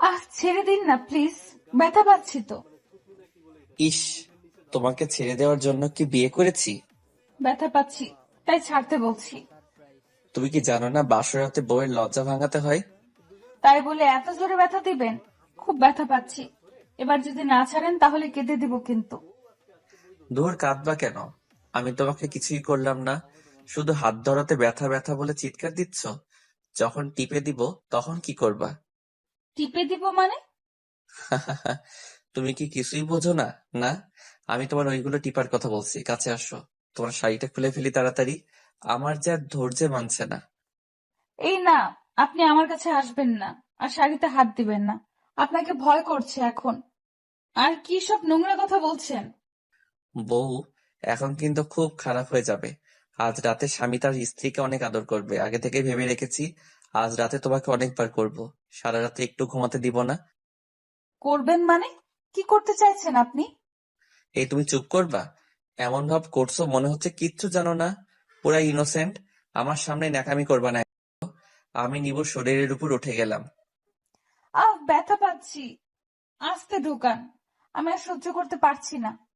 আহ ছেড়ে দিন না প্লিজ ব্যথা পাচ্ছি তো। ইস তোমাকে ছেড়ে দেওয়ার জন্য কি বিয়ে করেছি? ব্যথা পাচ্ছি তাই ছাড়তে বলছি। তুমি কি জানো না বাসরাতে বউয়ের লজ্জা ভাঙাতে হয়? তাই বলে এত জোরে ব্যথা দিবেন? খুব ব্যথা পাচ্ছি। এবার যদি না ছাড়েন তাহলে কেঁদে দিব কিন্তু। দূর কাঁদবা কেন? আমি তোমাকে কিছুই করলাম না। শুধু হাত ধরাতে ব্যথা ব্যথা বলে চিৎকার দিচ্ছ? যখন টিপে দিব তখন কি করবা? টিপে দিব মানে? তুমি কি কিছুই বোঝো না? না আমি তোমার ওইগুলো টিপার কথা বলছি কাছে আসো। তোমার শাড়িটা খুলে ফেলি তাড়াতাড়ি। আমার যে আর ধৈর্য মানছে না। এই না আপনি আমার কাছে আসবেন না আর শাড়িতে হাত দিবেন না। আপনাকে ভয় করছে এখন। আর কি সব নোংরা কথা বলছেন? বউ এখন কিন্তু খুব খারাপ হয়ে যাবে। আজ রাতে স্বামী তার স্ত্রীকে অনেক আদর করবে। আগে থেকে ভেবে রেখেছি আজ রাতে তোমাকে অনেকবার করব। সারা রাতে একটু ঘুমাতে দিব না। করবেন মানে? কি করতে চাইছেন আপনি? এই তুমি চুপ করবা? এমন ভাব করছ মনে হচ্ছে কিচ্ছু জানো না? পুরা ইনোসেন্ট আমার সামনে ন্যাকামি করবা না। আমি নিব শরীরের উপর উঠে গেলাম। আহ ব্যথা পাচ্ছি। আস্তে ঢুকান আমি আর সহ্য করতে পারছি না।